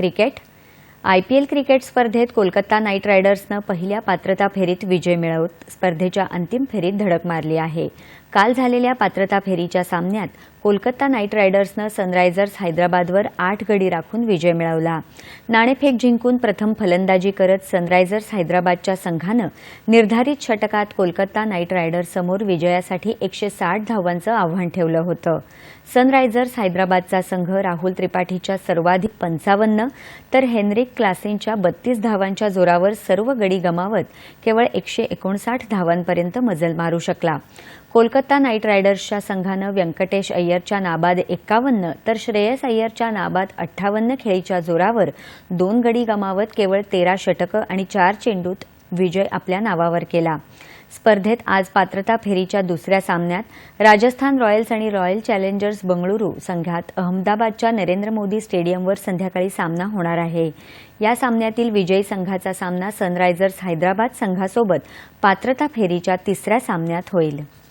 Cricket. I P L cricket स्पर्धेत Kolkata knight रायडर्सनं पहिल्या पात्रता फेरीत विजय मिळवत स्पर्धेच्या अंतिम फेरीत धडक मारली आहे. काल झालेल्या पात्रता फेरीच्या सामन्यात कोलकाता नाईट रायडर्सनं सनरायझर्स हैदराबादवर आठ गडी राखून विजय मिळवला. नाणेफेक जिंकून प्रथम फलंदाजी करत सनरायझर्स हैदराबादच्या संघानं निर्धारित षटकात कोलकाता नाईट रायडर्ससमोर विजयासाठी एकशे साठ धावांचं आव्हान ठेवलं होतं. सनरायझर्स हैदराबादचा संघ राहुल त्रिपाठीच्या सर्वाधिक पंचावन्न तर हेनरिक क्लासेनच्या बत्तीस धावांच्या जोरावर सर्व गडी गमावत केवळ एकशे एकोणसाठ धावांपर्यंत मजल मारू शकला. कोलकाता नाईट रायडर्सच्या संघानं व्यंकटेश अय्यरच्या नाबाद एक्कावन्न तर श्रेयस अय्यरच्या नाबाद अठ्ठावन्न खेळीच्या जोरावर दोन गडी गमावत केवळ तेरा षटकं आणि चार चेंडूत विजय आपल्या नावावर केला. स्पर्धेत आज पात्रता फेरीच्या दुसऱ्या सामन्यात राजस्थान रॉयल्स आणि रॉयल चॅलेंजर्स बंगळुरू संघात अहमदाबादच्या नरेंद्र मोदी स्टेडियमवर संध्याकाळी सामना होणार आहे. या सामन्यातील विजयी संघाचा सामना सनरायझर्स हैदराबाद संघासोबत पात्रता फेरीच्या तिसऱ्या सामन्यात होईल.